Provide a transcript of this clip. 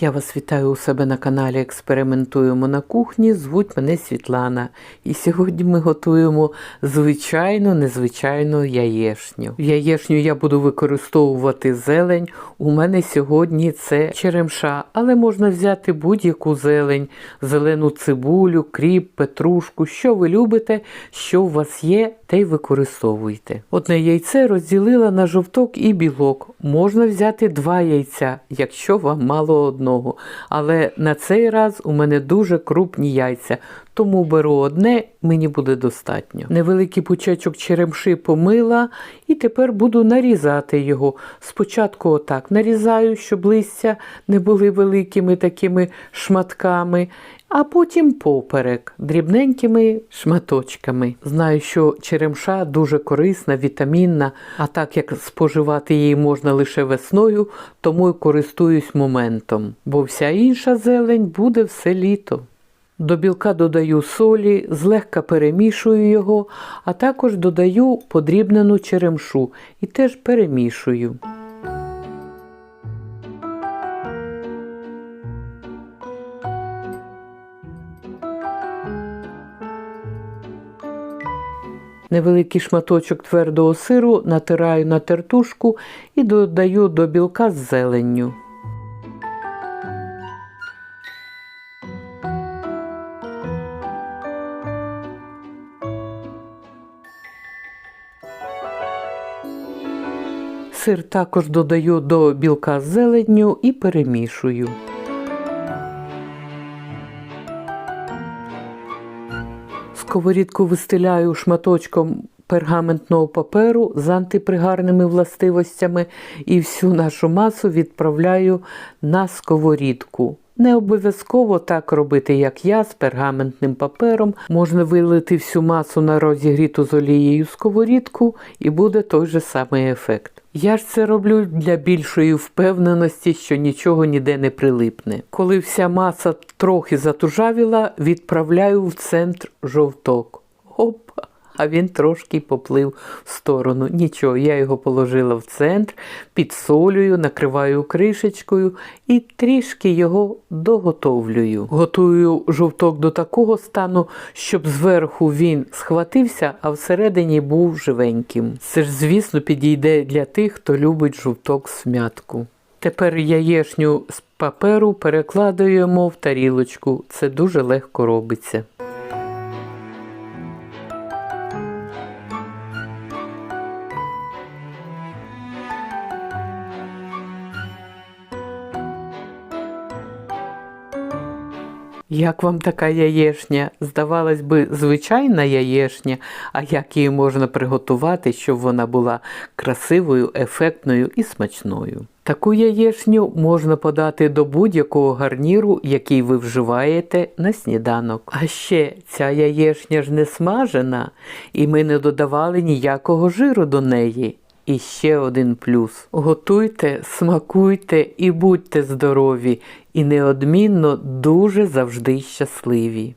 Я вас вітаю у себе на каналі Експериментуємо на кухні. Звуть мене Світлана. І сьогодні ми готуємо звичайну незвичайну яєшню. В яєшню я буду використовувати зелень. У мене сьогодні це черемша, але можна взяти будь-яку зелень, зелену цибулю, кріп, петрушку, що ви любите, що у вас є, те й використовуйте. Одне яйце розділила на жовток і білок. Можна взяти два яйця, якщо вам мало одного. Але на цей раз у мене дуже крупні яйця, тому беру одне, мені буде достатньо. Невеликий пучечок черемши помила і тепер буду нарізати його. Спочатку отак нарізаю, щоб листя не були великими такими шматками. А потім поперек дрібненькими шматочками. Знаю, що черемша дуже корисна, вітамінна, а так як споживати її можна лише весною, тому й користуюсь моментом, бо вся інша зелень буде все літо. До білка додаю солі, злегка перемішую його, а також додаю подрібнену черемшу і теж перемішую. Невеликий шматочок твердого сиру натираю на тертушку і додаю до білка з зеленню. Сир також додаю до білка з зеленню і перемішую. Сковорідку вистеляю шматочком пергаментного паперу з антипригарними властивостями і всю нашу масу відправляю на сковорідку. Не обов'язково так робити, як я, з пергаментним папером. Можна вилити всю масу на розігріту з олією сковорідку і буде той же самий ефект. Я ж це роблю для більшої впевненості, що нічого ніде не прилипне. Коли вся маса трохи затужавіла, відправляю в центр жовток. Опа! А він трошки поплив в сторону. Нічого, я його положила в центр, підсолюю, накриваю кришечкою і трішки його доготовлюю. Готую жовток до такого стану, щоб зверху він схватився, а всередині був живеньким. Це ж, звісно, підійде для тих, хто любить жовток смятку. Тепер яєшню з паперу перекладаємо в тарілочку. Це дуже легко робиться. Як вам така яєшня? Здавалось би, звичайна яєшня, а як її можна приготувати, щоб вона була красивою, ефектною і смачною. Таку яєшню можна подати до будь-якого гарніру, який ви вживаєте на сніданок. А ще ця яєшня ж не смажена, і ми не додавали ніякого жиру до неї. І ще один плюс: готуйте, смакуйте і будьте здорові, і неодмінно дуже завжди щасливі.